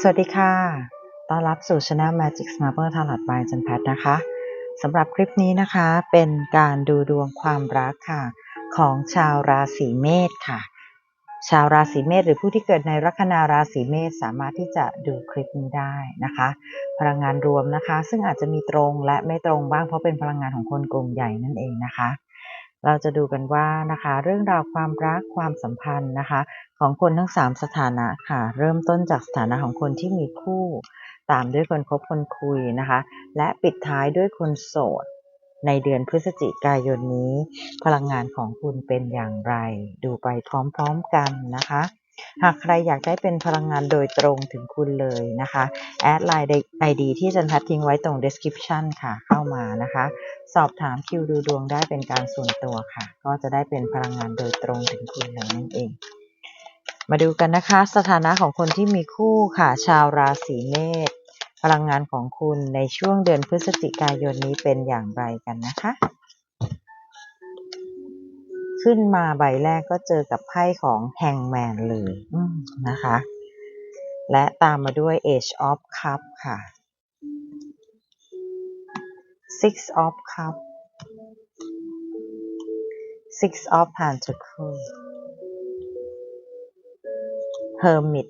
สวัสดีค่ะ ต้อนรับสู่ Channel Magic Smarter Tarot by จันแพทนะคะสำหรับคลิปนี้นะคะเป็นการดูดวงความรักค่ะ ของชาวราศีเมษค่ะ ชาวราศีเมษหรือผู้ที่เกิดในลัคนาราศีเมษสามารถที่จะดูคลิปนี้ได้นะคะ พลังงานรวมนะคะ ซึ่งอาจจะมีตรงและไม่ตรงบ้างเพราะเป็นพลังงานของคนกลุ่มใหญ่นั่นเองนะคะ เราจะดูกันว่านะคะเรื่องราวความรักความสัมพันธ์นะคะ ของคนทั้ง 3 สถานะค่ะ เริ่มต้นจากสถานะของคนที่มีคู่ ตามด้วยคนคบคนคุยนะคะ และปิดท้ายด้วยคนโสด ในเดือนพฤศจิกายนนี้ พลังงานของคุณเป็นอย่างไร ดูไปพร้อมๆกันนะคะ หากใครอยากได้เป็นพลังงานโดยตรงถึงคุณเลยนะคะแอดไลน์ไอดีที่จันทัดทิ้งไว้ตรง description ค่ะเข้ามานะคะ สอบถามคิวดูดวงได้เป็นการส่วนตัวค่ะ ก็จะได้เป็นพลังงานโดยตรงถึงคุณเลยนั่นเอง มาดูกันนะคะ สถานะของคนที่มีคู่ค่ะ ชาวราศีเมษพลังงานของคุณในช่วงเดือนพฤศจิกายนนี้เป็นอย่างไรกันนะคะ ขึ้นมาใบแรกก็เจอกับไพ่ของแฮงแมนเลยนะคะ และตามมาด้วย Age of Cup ค่ะ Six of Cup Six of Pentacles Hermit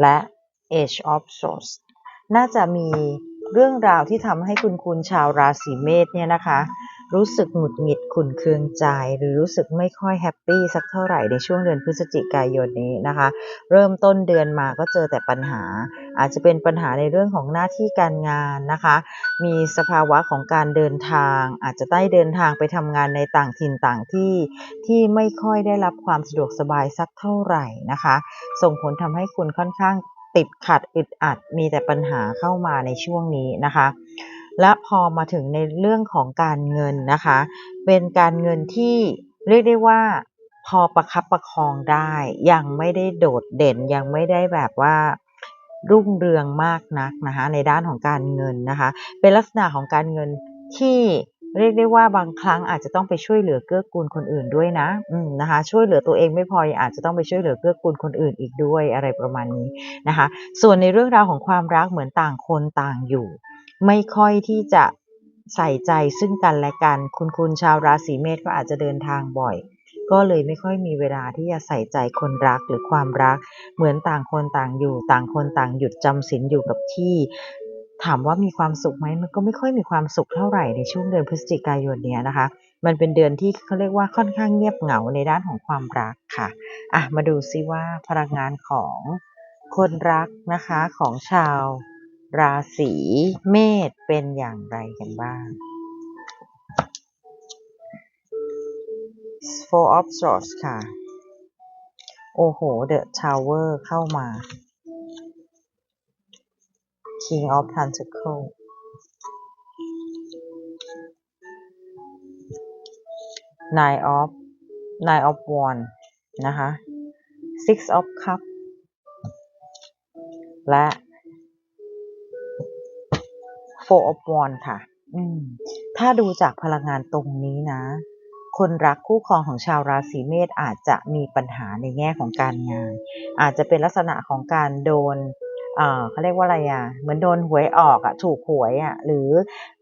และ Age of Swords น่าจะมีเรื่องราวที่ทำให้คุณคุณชาวราศีเมษเนี่ยนะคะ รู้สึกหงุดหงิดขุ่นเคืองใจ หรือรู้สึกไม่ค่อยแฮปปี้สักเท่าไหร่ในช่วงเดือนพฤศจิกายนนี้นะคะ เริ่มต้นเดือนมาก็เจอแต่ปัญหา อาจจะเป็นปัญหาในเรื่องของหน้าที่การงานนะคะ มีสภาวะของการเดินทาง อาจจะได้เดินทางไปทำงานในต่างถิ่นต่างที่ที่ไม่ค่อยได้รับความสะดวกสบายสักเท่าไหร่นะคะ ส่งผลทำให้คุณค่อนข้างติดขัดอึดอัดมีแต่ปัญหาเข้ามาในช่วงนี้นะคะ และพอมาถึงในเรื่องของการเงินนะคะ เป็นการเงินที่เรียกได้ว่าพอประคับประคองได้ ยังไม่ได้โดดเด่นยังไม่ได้แบบว่ารุ่งเรืองมากนักนะคะในด้านของการเงินนะคะ เป็นลักษณะของการเงินที่เรียกได้ว่าบางครั้งอาจจะต้องไปช่วยเหลือเกื้อกูลคนอื่นด้วยนะอืมนะคะ ช่วยเหลือตัวเองไม่พออาจจะต้องไปช่วยเหลือเกื้อกูลคนอื่นอีกด้วยอะไรประมาณนี้นะคะ ส่วนในเรื่องราวของความรักเหมือนต่างคนต่างอยู่ ไม่ค่อยที่จะใส่ใจซึ่งกันและกัน คุณคุณชาวราศีเมษก็อาจจะเดินทางบ่อย ก็เลยไม่ค่อยมีเวลาที่จะใส่ใจคนรักหรือความรัก เหมือนต่างคนต่างอยู่ ต่างคนต่างหยุดจำศีลอยู่กับที่ ถามว่ามีความสุขไหมมันก็ไม่ค่อยมีความสุขเท่าไหร่ในช่วงเดือนพฤศจิกายนเนี้ยนะคะมันเป็นเดือนที่เขาเรียกว่าค่อนข้างเงียบเหงาในด้านของความรักค่ะ อะ มาดูซิว่าพลังงานของคนรักนะคะของชาว ราศีเมษเป็นอย่างไรกันบ้าง Four of Swords ค่ะ โอ้โห The Tower เข้ามา King of Pentacles Nine of Nine of Wands นะคะ Six of Cups และ Four of wand ค่ะ อืม ถ้าดูจากพลังงานตรงนี้นะ คนรักคู่ครองของชาวราศีเมษอาจจะมีปัญหาในแง่ของการงาน อาจจะเป็นลักษณะของการโดนเอ่อเขาเรียกว่าอะไรอะ เหมือนโดนหวยออกอะ ถูกหวยอะ หรือ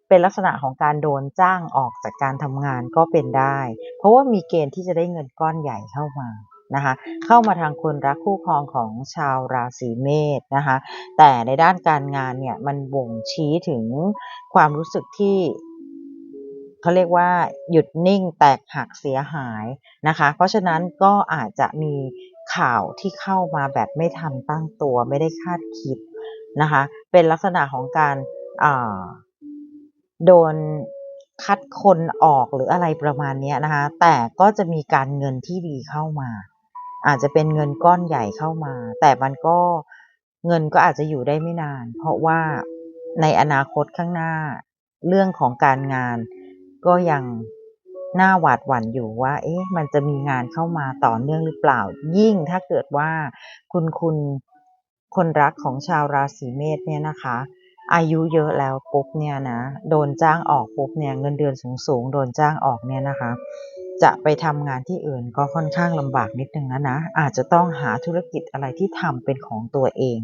เป็นลักษณะของการโดนจ้างออกจากการทำงานก็เป็นได้ เพราะว่ามีเกณฑ์ที่จะได้เงินก้อนใหญ่เข้ามา นะคะเข้ามาทางคนรักคู่ครองของชาวราศีเมษนะคะแต่ในด้านการงานเนี่ยมันบ่งชี้ถึงความรู้สึกที่เขาเรียกว่าหยุดนิ่งแตกหักเสียหายนะคะเพราะฉะนั้นก็อาจจะมีข่าวที่เข้ามาแบบไม่ทันตั้งตัวไม่ได้คาดคิดนะคะเป็นลักษณะของการโดนคัดคนออกหรืออะไรประมาณนี้นะคะแต่ก็จะมีการเงินที่ดีเข้ามา อาจจะเป็นเงินก้อนใหญ่เข้ามา แต่มันก็เงินก็อาจจะอยู่ได้ไม่นาน เพราะว่าในอนาคตข้างหน้าเรื่องของการงานก็ยังน่าหวาดหวั่นอยู่ว่า เอ๊ะ มันจะมีงานเข้ามาต่อเนื่องหรือเปล่า ยิ่งถ้าเกิดว่าคุณคุณคนรักของชาวราศีเมษเนี่ยนะคะ อายุเยอะแล้วปุ๊บเนี่ยนะ โดนจ้างออกปุ๊บเนี่ย เงินเดือนสูงสูงโดนจ้างออกเนี่ยนะคะ จะไปทำงานที่อื่นก็ค่อนข้างลำบากนิดนึงนะนะ อาจจะต้องหาธุรกิจอะไรที่ทำเป็นของตัวเอง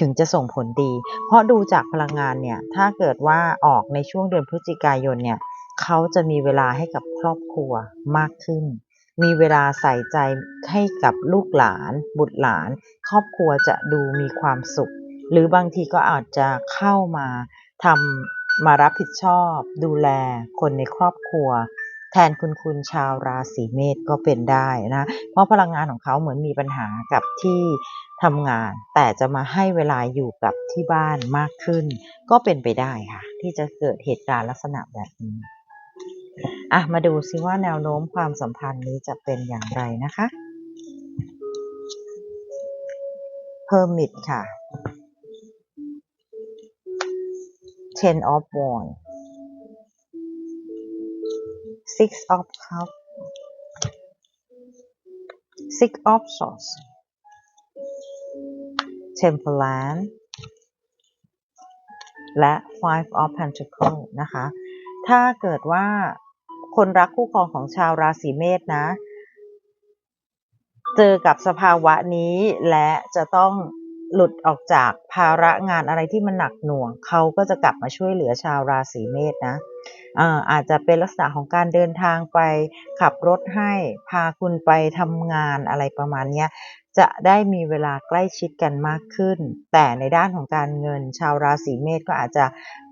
ถึงจะส่งผลดี เพราะดูจากพลังงานเนี่ยถ้าเกิดว่าออกในช่วงเดือนพฤศจิกายนเนี่ยเขาจะมีเวลาให้กับครอบครัวมากขึ้น มีเวลาใส่ใจให้กับลูกหลาน บุตรหลาน ครอบครัวจะดูมีความสุข หรือบางทีก็อาจจะเข้ามาทำมารับผิดชอบ ดูแลคนในครอบครัว แทนคุณคุณชาวราศีเมษก็เป็นได้นะ เพราะพลังงานของเขาเหมือนมีปัญหากับที่ทำงาน แต่จะมาให้เวลาอยู่กับที่บ้านมากขึ้น ก็เป็นไปได้ค่ะ ที่จะเกิดเหตุการณ์ลักษณะแบบนี้อะมาดูซิว่าแนวโน้มความสัมพันธ์นี้จะเป็นอย่างไรนะคะ Hermit ค่ะ Ten of Wands Six of Cups Six of Swords Temperance และ Five of Pentacles นะคะ ถ้าเกิดว่าคนรักคู่ครองของชาวราศีเมษนะ เจอกับสภาวะนี้และจะต้อง หลุดออกจากภาระงานอะไรที่มันหนักหน่วง เขาก็จะกลับมาช่วยเหลือชาวราศีเมษนะอาจจะเป็นลักษณะของการเดินทางไปขับรถให้พาคุณไปทำงานอะไรประมาณนี้จะได้มีเวลาใกล้ชิดกันมากขึ้น แต่ในด้านของการเงินชาวราศีเมษก็อาจจะ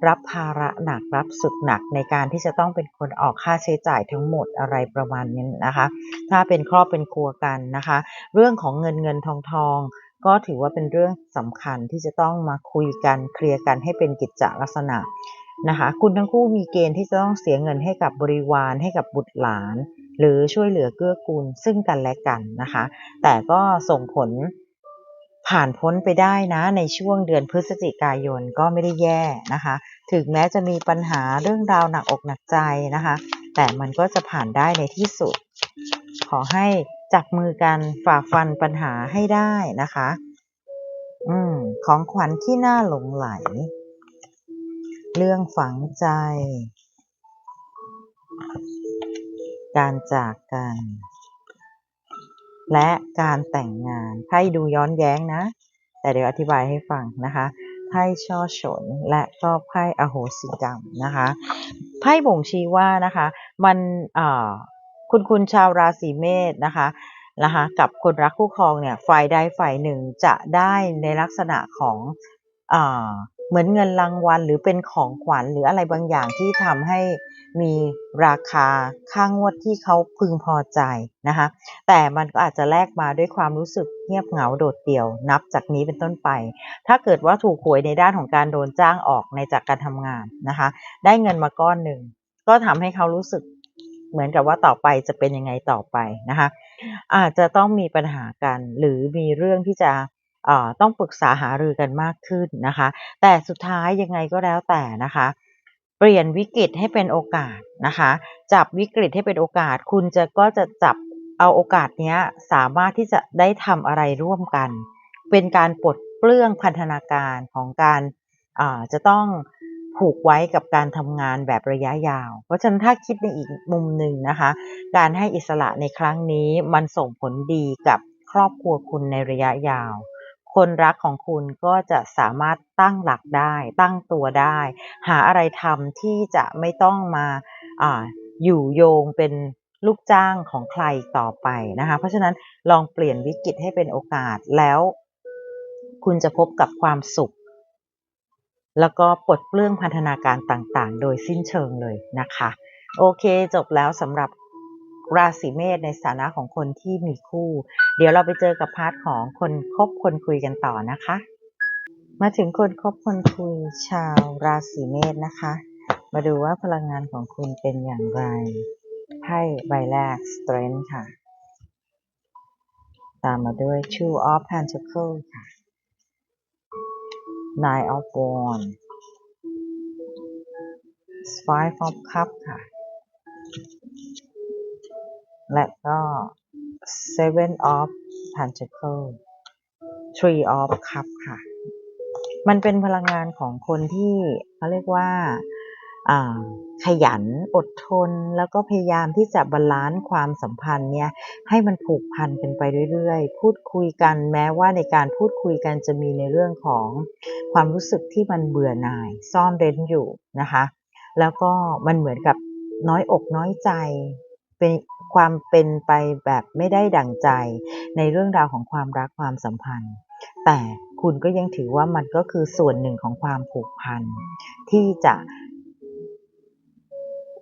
รับภาระหนักรับสุดหนักในการที่จะต้องเป็นคนออกค่าใช้จ่ายทั้งหมดอะไรประมาณนี้นะคะ ถ้าเป็นครอบเป็นครัวกันนะคะ เรื่องของเงินเงินทองทอง ก็ถือว่าเป็นเรื่องสำคัญที่จะต้องมาคุยกันเคลียร์กันให้เป็นกิจจลักษณะนะคะคุณทั้งคู่มีเกณฑ์ที่จะต้องเสียเงินให้กับบริวารให้กับบุตรหลาน หรือช่วยเหลือเกื้อกูลซึ่งกันและกันนะคะ แต่ก็ส่งผลผ่านพ้นไปได้นะในช่วงเดือนพฤศจิกายนก็ไม่ได้แย่นะคะ ถึงแม้จะมีปัญหาเรื่องราวหนักอกหนักใจนะคะ แต่มันก็จะผ่านได้ในที่สุด ขอให้ จับมือกันฝ่าฟันปัญหาให้ได้นะคะ อืม ของขวัญที่น่าหลงไหล เรื่องฝังใจ การจากกัน และการแต่งงานไพ่ดูย้อนแย้งนะ แต่เดี๋ยวอธิบายให้ฟังนะคะไพ่ช่อฉนและก็ไพ่อโหสิกรรมนะคะไพ่บ่งชี้ว่านะคะ มันอ่า คุณคุณชาวราศีเมษนะคะนะคะกับคนรักคู่ครองเนี่ยฝ่ายใดฝ่ายหนึ่งจะได้ในลักษณะของอ่าเหมือนเงินรางวัลหรือเป็นของขวัญหรืออะไรบางอย่างที่ทำให้มีราคาค่างวดที่เขาพึงพอใจนะคะแต่มันก็อาจจะแลกมาด้วยความรู้สึกเงียบเหงาโดดเดี่ยว นับจากนี้เป็นต้นไป ถ้าเกิดว่าถูกหวยในด้านของการโดนจ้างออกในจากการทำงานนะคะ ได้เงินมาก้อนหนึ่งก็ทำให้เขารู้สึก เหมือนกับว่าต่อไปจะเป็นยังไงต่อไปนะคะ อาจจะต้องมีปัญหากันหรือมีเรื่องที่จะต้องปรึกษาหารือกันมากขึ้นนะคะ แต่สุดท้ายยังไงก็แล้วแต่นะคะ เปลี่ยนวิกฤตให้เป็นโอกาสนะคะ จับวิกฤตให้เป็นโอกาส คุณจะก็จะจับเอาโอกาสนี้สามารถที่จะได้ทำอะไรร่วมกัน เป็นการปลดเปลื้องพันธนาการของการจะต้อง ผูกไว้กับการทำงานแบบระยะยาว เพราะฉะนั้นถ้าคิดในอีกมุมหนึ่งนะคะ การให้อิสระในครั้งนี้มันส่งผลดีกับครอบครัวคุณในระยะยาว คนรักของคุณก็จะสามารถตั้งหลักได้ ตั้งตัวได้ หาอะไรทำที่จะไม่ต้องมาออยู่โยงเป็นลูกจ้างของใครต่อไปนะคะ เพราะฉะนั้นลองเปลี่ยนวิกฤตให้เป็นโอกาสแล้ว คุณจะพบกับความสุข แล้วก็ปลดเปลื้องพันธนาการต่างๆ โดยสิ้นเชิงเลยนะคะ โอเคจบแล้วสำหรับราศีเมษในสถานะของคนที่มีคู่ เดี๋ยวเราไปเจอกับพาร์ทของคนคบคนคุยกันต่อนะคะ มาถึงคนคบคนคุยชาวราศีเมษนะคะ มาดูว่าพลังงานของคุณเป็นอย่างไรไพ่ใบแรก Strength ค่ะ ตามมาด้วย Two of Pentacles ค่ะ Nine of Wands Five of Cups ค่ะ และก็ Seven of Pentacles Three of Cups ค่ะ มันเป็นพลังงานของคนที่เขาเรียกว่า ขยันอดทนแล้วก็พยายามที่จะบาลานซ์ความสัมพันธ์เนี่ยให้มันผูกพันกันไปเรื่อยๆ พูดคุยกันแม้ว่าในการพูดคุยกันจะมีในเรื่องของความรู้สึกที่มันเบื่อหน่าย ซ่อนเร้นอยู่นะคะ แล้วก็มันเหมือนกับน้อยอกน้อยใจเป็นความเป็นไปแบบไม่ได้ดั่งใจในเรื่องราวของความรักความสัมพันธ์ แต่คุณก็ยังถือว่ามันก็คือส่วนหนึ่งของความผูกพันที่จะ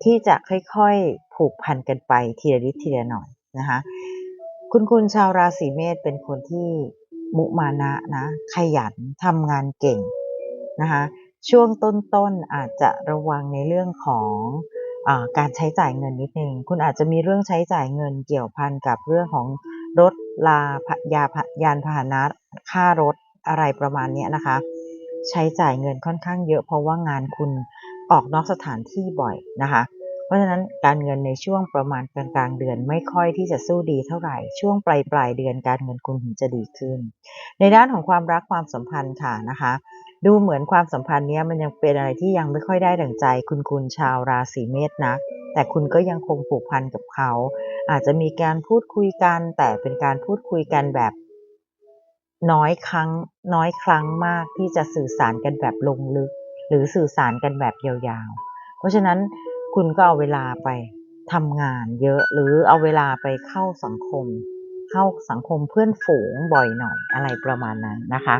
ที่จะค่อยๆผูกพันกันไปทีละนิดทีละหน่อยนะคะคุณคุณชาวราศีเมษเป็นคนที่มุมานะนะขยันทำงานเก่งนะคะช่วงต้นๆอาจจะระวังในเรื่องของอการใช้จ่ายเงินนิดนึงคุณอาจจะมีเรื่องใช้จ่ายเงินเกี่ยวพันกับเรื่องของรถลายายานพาหนะค่ารถอะไรประมาณนี้นะคะ ใช้จ่ายเงินค่อนข้างเยอะเพราะว่างานคุณ ออกนอกสถานที่บ่อยนะคะ เพราะฉะนั้นการเงินในช่วงประมาณกลางๆ เดือนไม่ค่อยที่จะสู้ดีเท่าไหร่ ช่วงปลายปลายเดือนการเงินคุณถึงจะดีขึ้น ในด้านของความรักความสัมพันธ์ค่ะนะคะ ดูเหมือนความสัมพันธ์นี้มันยังเป็นอะไรที่ยังไม่ค่อยได้ดั่งใจ คุณคุณชาวราศีเมษนะแต่คุณก็ยังคงผูกพันกับเขา อาจจะมีการพูดคุยกัน แต่เป็นการพูดคุยกันแบบน้อยครั้ง น้อยครั้งมากที่จะสื่อสารกันแบบลงลึก หรือสื่อสารกันแบบยาวๆ เพราะฉะนั้นคุณก็เอาเวลาไปทำงานเยอะหรือเอาเวลาไปเข้าสังคม เข้าสังคมเพื่อนฝูงบ่อยหน่อยอะไรประมาณนั้นนะคะ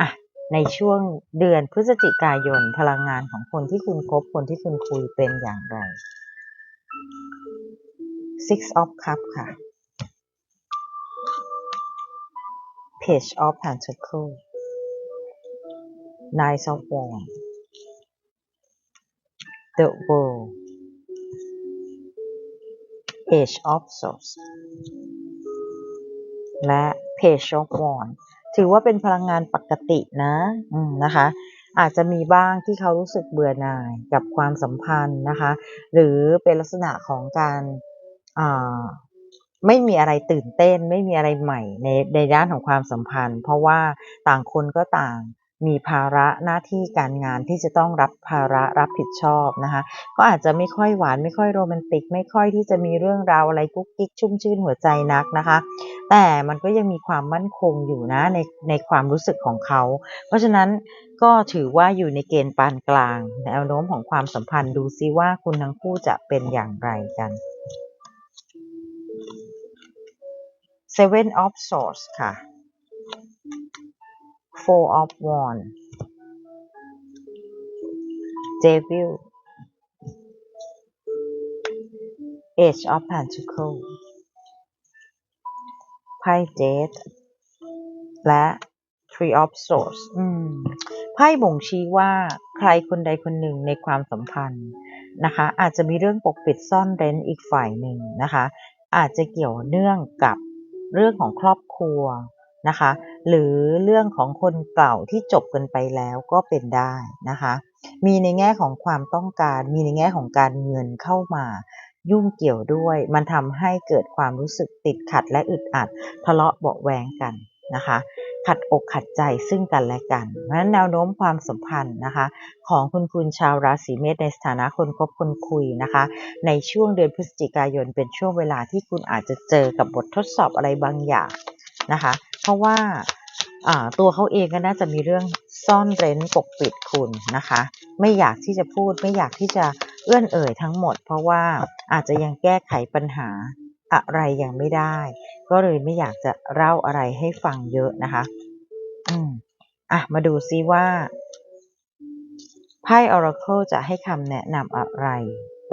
อะในช่วงเดือนพฤศจิกายนพลังงานของคนที่คุณคบคนที่คุณคุยเป็นอย่างไร Six of Cups ค่ะ Page of Pentacles Nine of Wands The World Age of Swords และ Page of Wands ถือว่าเป็นพลังงานปกตินะนะคะ อาจจะมีบ้างที่เขารู้สึกเบื่อหน่ายกับความสัมพันธ์นะคะ หรือเป็นลักษณะของการไม่มีอะไรตื่นเต้น ไม่มีอะไรใหม่ในในด้านของความสัมพันธ์ เพราะว่าต่างคนก็ต่าง มีภาระหน้าที่การงานที่จะต้องรับภาระรับผิดชอบนะคะ ก็อาจจะไม่ค่อยหวานไม่ค่อยโรแมนติก ไม่ค่อยที่จะมีเรื่องราวอะไรกุ๊กกิ๊กชุ่มชื่นหัวใจนักนะคะ แต่มันก็ยังมีความมั่นคงอยู่นะในในความรู้สึกของเขา เพราะฉะนั้นก็ถือว่าอยู่ในเกณฑ์ปานกลางแนวโน้มของความสัมพันธ์ดูซิว่าคุณทั้งคู่จะเป็นอย่างไรกัน Seven of Swords ค่ะ Four of Wands Devil Age of Pentacles ไพ่ Jade และ tree of Swords ไพ่บ่งชี้ว่าใครคนใดคนหนึ่งในความสัมพันธ์นะคะ อาจจะมีเรื่องปกปิดซ่อนเร้นอีกฝ่ายหนึ่งนะคะ อาจจะเกี่ยวเนื่องกับเรื่องของครอบครัว นะคะ หรือเรื่องของคนเก่าที่จบกันไปแล้วก็เป็นได้นะคะ มีในแง่ของความต้องการ มีในแง่ของการเงินเข้ามายุ่งเกี่ยวด้วย มันทำให้เกิดความรู้สึกติดขัดและอึดอัด ทะเลาะเบาแวงกันนะคะ ขัดอกขัดใจซึ่งกันและกัน เพราะฉะนั้นแนวโน้มความสัมพันธ์นะคะ ของคุณคุณชาวราศีเมษในสถานะคนคบคนคุยนะคะ ในช่วงเดือนพฤศจิกายนเป็นช่วงเวลาที่คุณอาจจะเจอกับบททดสอบอะไรบางอย่างนะคะ เพราะว่าตัวเขาเองก็น่าจะมีเรื่องซ่อนเร้นปกปิดคุณนะคะ ไม่อยากที่จะพูด ไม่อยากที่จะเอื้อนเอ่ยทั้งหมด เพราะว่าอาจจะยังแก้ไขปัญหาอะไรยังไม่ได้ ก็เลยไม่อยากจะเล่าอะไรให้ฟังเยอะนะคะ อืมอะมาดูซิว่าไพ่ Oracle จะให้คำแนะนำอะไร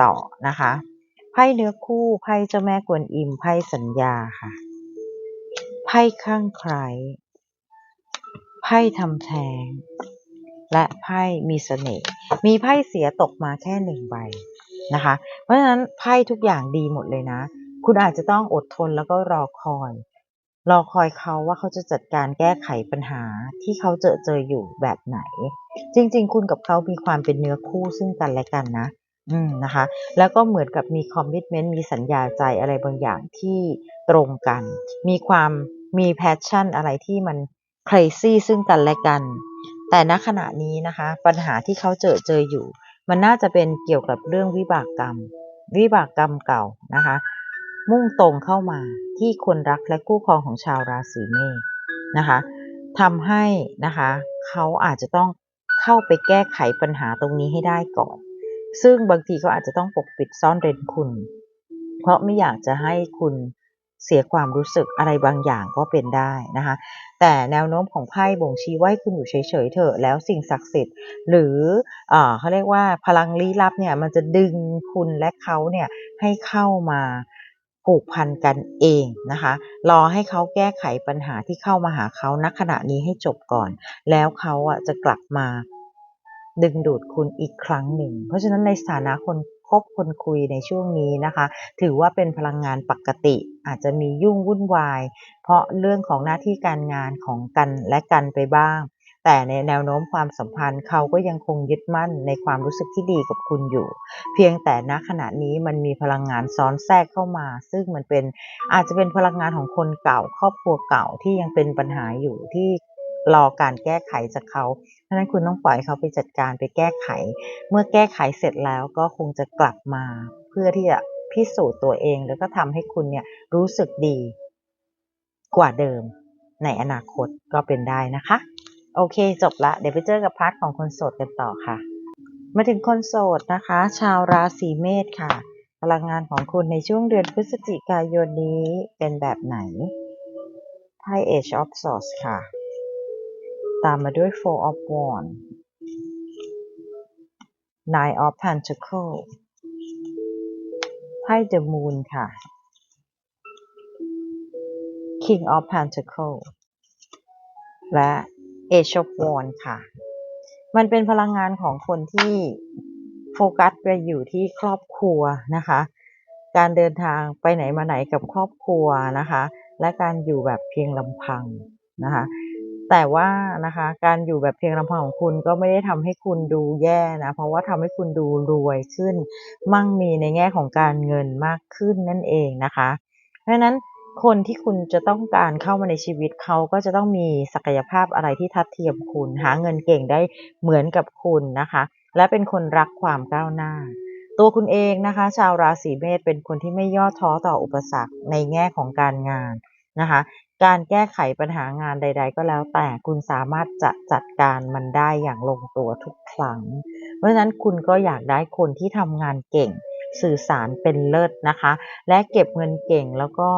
ต่อนะคะ ไพ่เนื้อคู่ ไพ่เจ้าแม่กวนอิม ไพ่สัญญาค่ะ ไพ่ข้างใครไพ่ทำแท้ง และไพ่มีเสน่ห์ มีไพ่เสียตกมาแค่หนึ่งใบนะคะ เพราะฉะนั้นไพ่ทุกอย่างดีหมดเลยนะ คุณอาจจะต้องอดทนแล้วก็รอคอย รอคอยเขาว่าเขาจะจัดการแก้ไขปัญหาที่เขาเจอเจออยู่แบบไหน จริง ๆ คุณกับเขามีความเป็นเนื้อคู่ซึ่งกันและกันนะ อืมนะคะ แล้วก็เหมือนกับมีคอมมิชเมนต์ มีสัญญาใจอะไรบางอย่างที่ตรงกัน มีความ มีแพชชั่นอะไรที่มัน crazy ซึ่งกันและกัน แต่ณขณะนี้นะคะ ปัญหาที่เขาเจอเจออยู่ มันน่าจะเป็นเกี่ยวกับเรื่องวิบากกรรม วิบากกรรมเก่านะคะ มุ่งตรงเข้ามาที่คนรักและคู่ครองของชาวราศีเมษนะคะทำให้นะคะเขาอาจจะต้องเข้าไปแก้ไขปัญหาตรงนี้ให้ได้ก่อน ซึ่งบางทีก็อาจจะต้องปกปิดซ่อนเร้นคุณ เพราะไม่อยากจะให้คุณ เสียความรู้สึกอะไรบางอย่างก็เป็นได้นะคะ แต่แนวโน้มของไพ่บ่งชี้ว่าคุณอยู่เฉยๆเถอะแล้วสิ่งศักดิ์สิทธิ์ หรือเอ่อเขาเรียกว่าพลังลี้ลับเนี่ยมันจะดึงคุณและเขาเนี่ยให้เข้ามาผูกพันกันเองนะคะ รอให้เขาแก้ไขปัญหาที่เข้ามาหาเขาณขณะนี้ให้จบก่อน แล้วเขาอะจะกลับมาดึงดูดคุณอีกครั้งหนึ่ง เพราะฉะนั้นในสถานะคน คบคนคุยในช่วงนี้นะคะ ถือว่าเป็นพลังงานปกติ อาจจะมียุ่งวุ่นวาย เพราะเรื่องของหน้าที่การงานของกันและกันไปบ้าง แต่ในแนวโน้มความสัมพันธ์เขาก็ยังคงยึดมั่นในความรู้สึกที่ดีกับคุณอยู่ เพียงแต่ณขณะนี้มันมีพลังงานซ้อนแทรกเข้ามา ซึ่งมันเป็นอาจจะเป็นพลังงานของคนเก่า ครอบครัวเก่าที่ยังเป็นปัญหาอยู่ที่ รอการแก้ไขจากเขา เพราะฉะนั้นคุณต้องปล่อยเขาไปจัดการไปแก้ไข เมื่อแก้ไขเสร็จแล้วก็คงจะกลับมา เพื่อที่จะพิสูจน์ตัวเอง แล้วก็ทำให้คุณเนี่ยรู้สึกดีกว่าเดิม ในอนาคตก็เป็นได้นะคะ โอเคจบละ เดี๋ยวไปเจอกับพาร์ทของคนโสดกันต่อค่ะ มาถึงคนโสดนะคะ ชาวราศีเมษค่ะ พลังงานของคุณในช่วงเดือนพฤศจิกายนนี้เป็นแบบไหนไพ่ Age of Swords ค่ะ ตามมาด้วย Four of Wands Nine of Pentacles ไพ่ The Moon ค่ะ King of Pentacles และ Age of Wands ค่ะ มันเป็นพลังงานของคนที่โฟกัสไปอยู่ที่ครอบครัวนะคะ การเดินทางไปไหนมาไหนกับครอบครัวนะคะ และการอยู่แบบเพียงลำพังนะคะ แต่ว่านะคะ การอยู่แบบเพียงลำพังของคุณก็ไม่ได้ทำให้คุณดูแย่นะ เพราะว่าทำให้คุณดูรวยขึ้น มั่งมีในแง่ของการเงินมากขึ้นนั่นเองนะคะ เพราะฉะนั้นคนที่คุณจะต้องการเข้ามาในชีวิตเขาก็จะต้องมีศักยภาพอะไรที่ทัดเทียมคุณ หาเงินเก่งได้เหมือนกับคุณนะคะ และเป็นคนรักความก้าวหน้า ตัวคุณเองนะคะ ชาวราศีเมษเป็นคนที่ไม่ย่อท้อต่ออุปสรรคในแง่ของการงานนะคะ การแก้ไขปัญหางานใด ๆ ก็แล้วแต่คุณสามารถจะจัดการมันได้อย่างลงตัวทุกครั้ง เพราะฉะนั้นคุณก็อยากได้คนที่ทำงานเก่งสื่อสารเป็นเลิศนะคะ และเก็บเงินเก่งแล้วก็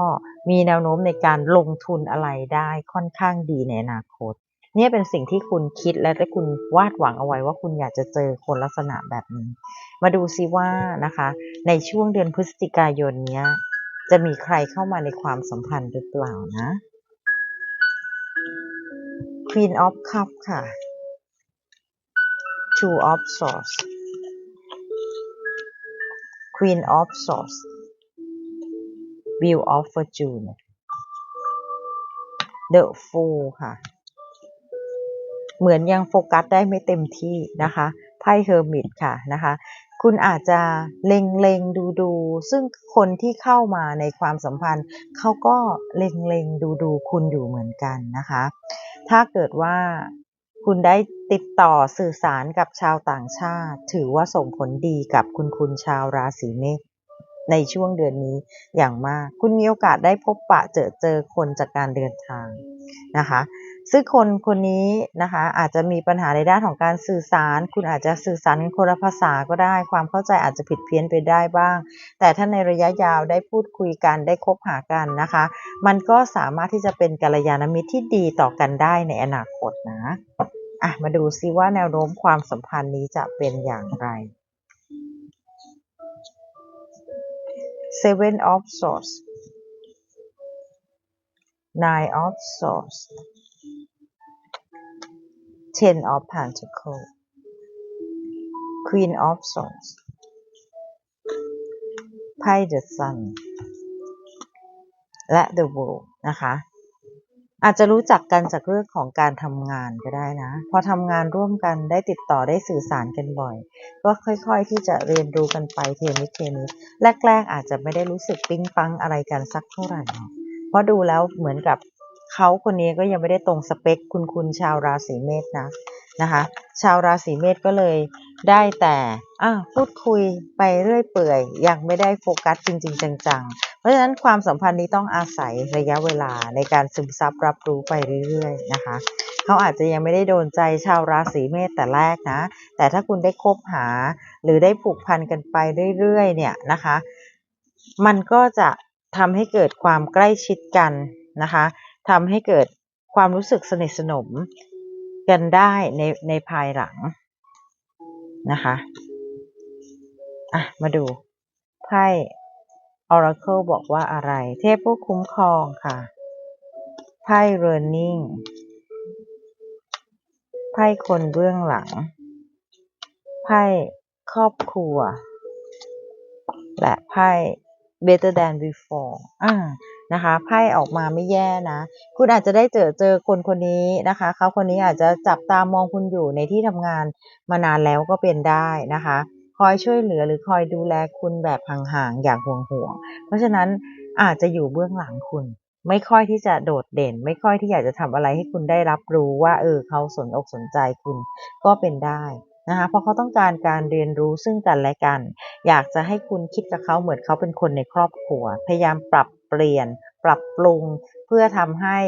มีแนวโน้มในการลงทุนอะไรได้ค่อนข้างดีในอนาคต เนี่ยเป็นสิ่งที่คุณคิดและที่คุณวาดหวังเอาไว้ว่าคุณอยากจะเจอคนลักษณะแบบนี้ มาดูซิว่านะคะ ในช่วงเดือนพฤศจิกายนเนี้ยจะมีใครเข้ามาในความสัมพันธ์หรือเปล่านะ Queen of Cup ค่ะ Two of Swords Queen of Swords Wheel of Fortune The Fool ค่ะ เหมือนยังโฟกัสได้ไม่เต็มที่นะคะไพ่เฮอร์มิตค่ะนะคะคุณอาจจะเล็งเลงดูดูซึ่งคนที่เข้ามาในความสัมพันธ์ เขาก็เล็งเลงดูดูคุณอยู่เหมือนกันนะคะ ถ้าเกิดว่าคุณได้ติดต่อสื่อสารกับชาวต่างชาติ ถือว่าส่งผลดีกับคุณคุณชาวราศีเมษในช่วงเดือนนี้อย่างมาก คุณมีโอกาสได้พบปะเจอเจอคนจากการเดินทาง นะคะ ซึ่งคนคนนี้นะคะอาจจะมีปัญหาในด้านของการสื่อสาร คุณอาจจะสื่อสารคนละภาษาก็ได้ ความเข้าใจอาจจะผิดเพี้ยนไปได้บ้าง แต่ถ้าในระยะยาวได้พูดคุยกันได้คบหากันนะคะ มันก็สามารถที่จะเป็นกัลยาณมิตรที่ดีต่อกันได้ในอนาคตนะอะมาดูซิว่าแนวโน้มความสัมพันธ์นี้จะเป็นอย่างไร Seven of Swords Nine of Swords Ten of Pentacles Queen of Swords ไพ่ The Sun และ The World นะคะอาจจะรู้จักกันจากเรื่องของการทำงานก็ได้นะ พอทำงานร่วมกันได้ติดต่อได้สื่อสารกันบ่อย ก็ค่อยๆที่จะเรียนรู้กันไปเทนิดเทนิดแรกๆอาจจะไม่ได้รู้สึกปิ๊งปังอะไรกันสักเท่าไหร่ เพราะดูแล้วเหมือนกับเขาคนนี้ก็ยังไม่ได้ตรงสเปคคุณคุณชาวราศีเมษนะนะคะ ชาวราศีเมษก็เลยได้แต่พูดคุยไปเรื่อยเปื่อยยังไม่ได้โฟกัสจริง ๆ จังๆ เพราะฉะนั้นความสัมพันธ์นี้ต้องอาศัยระยะเวลาในการซึมซับรับรู้ไปเรื่อยๆนะคะเขาอาจจะยังไม่ได้โดนใจชาวราศีเมษแต่แรกนะ แต่ถ้าคุณได้คบหา หรือได้ผูกพันกันไปเรื่อยๆ เนี่ยนะคะ มันก็จะ ทำให้เกิดความใกล้ชิดกันนะคะทำให้เกิดความรู้สึกสนิทสนมกันได้ในในภายหลังนะคะอะมาดูไพ่ Oracle บอกว่าอะไร เทพผู้คุ้มครองค่ะ ไพ่ Learning ไพ่คนเบื้องหลัง ไพ่ครอบครัว และไพ่ better than before อ่านะคะไพ่ออกมาไม่แย่นะ คุณอาจจะได้เจอเจอคนคนนี้นะคะเขาคนนี้อาจจะจับตามองคุณอยู่ในที่ทำงานมานานแล้วก็เป็นได้นะคะ คอยช่วยเหลือหรือคอยดูแลคุณแบบห่างๆอย่างห่วงๆเพราะฉะนั้นอาจจะอยู่เบื้องหลังคุณ ไม่ค่อยที่จะโดดเด่น ไม่ค่อยที่อยากจะทำอะไรให้คุณได้รับรู้ว่าเออเขาสนอกสนใจคุณก็เป็นได้ นะคะเพราะเขาต้องการการเรียนรู้ซึ่งกันและกัน อยากจะให้คุณคิดกับเขาเหมือนเขาเป็นคนในครอบครัว พยายามปรับเปลี่ยน ปรับปรุง เพื่อทำให้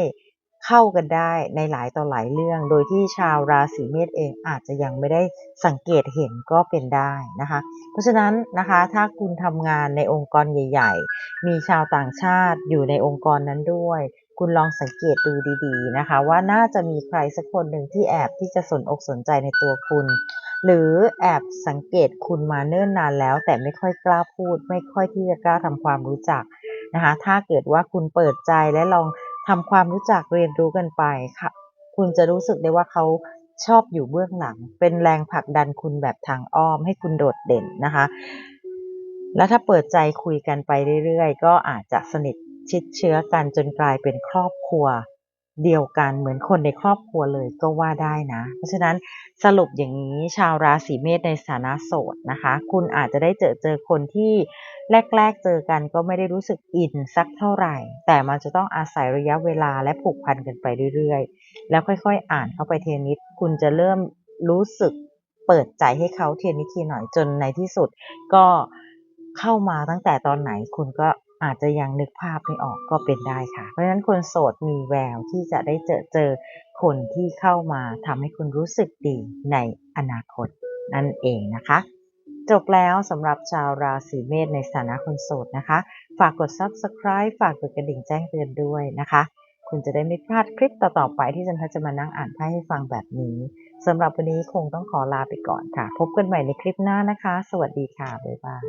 เข้ากันได้ในหลายต่อหลายเรื่อง โดยที่ชาวราศีเมษเองอาจจะยังไม่ได้สังเกตเห็นก็เป็นได้นะคะ เพราะฉะนั้นนะคะถ้าคุณทำงานในองค์กรใหญ่ ๆ มีชาวต่างชาติอยู่ในองค์กรนั้นด้วย คุณลองสังเกตดูดีๆนะคะ ว่าน่าจะมีใครสักคนหนึ่งที่แอบที่จะสนอกสนใจในตัวคุณ หรือแอบสังเกตคุณมาเนิ่นนานแล้ว แต่ไม่ค่อยกล้าพูด ไม่ค่อยที่จะกล้าทำความรู้จักนะคะถ้าเกิดว่าคุณเปิดใจและลองทำความรู้จักเรียนรู้กันไปค่ะ คุณจะรู้สึกได้ว่าเขาชอบอยู่เบื้องหลัง เป็นแรงผลักดันคุณแบบทางอ้อมให้คุณโดดเด่นนะคะ แล้วถ้าเปิดใจคุยกันไปเรื่อยๆ ก็อาจจะสนิทชิดเชื้อกันจนกลายเป็นครอบครัว เดียวกันเหมือนคนในครอบครัวเลยก็ว่าได้นะ เพราะฉะนั้นสรุปอย่างนี้ชาวราศีเมษในสถานะโสดนะคะ คุณอาจจะได้เจอเจอคนที่แรก ๆ เจอกันก็ไม่ได้รู้สึกอินสักเท่าไหร่ แต่มันจะต้องอาศัยระยะเวลาและผูกพันกันไปเรื่อยๆ แล้วค่อยๆ อ่านเข้าไปเทนิดคุณจะเริ่มรู้สึกเปิดใจให้เขาเทียนิดทีหน่อยจนในที่สุด ก็เข้ามาตั้งแต่ตอนไหนคุณก็ อาจจะยังนึกภาพไม่ออกก็เป็นได้ค่ะ เพราะฉะนั้นคนโสดมีแววที่จะได้เจอเจอคนที่เข้ามาทำให้คุณรู้สึกดีในอนาคตนั่นเองนะคะจบแล้วสำหรับชาวราศีเมษในสถานะคนโสดนะคะ ฝากกด subscribe ฝากกดกระดิ่งแจ้งเตือนด้วยนะคะ คุณจะได้ไม่พลาดคลิปต่อๆไปที่จันทจะมานั่งอ่านไพ่ให้ฟังแบบนี้สำหรับวันนี้คงต้องขอลาไปก่อนค่ะ พบกันใหม่ในคลิปหน้านะคะ สวัสดีค่ะ บ๊ายบาย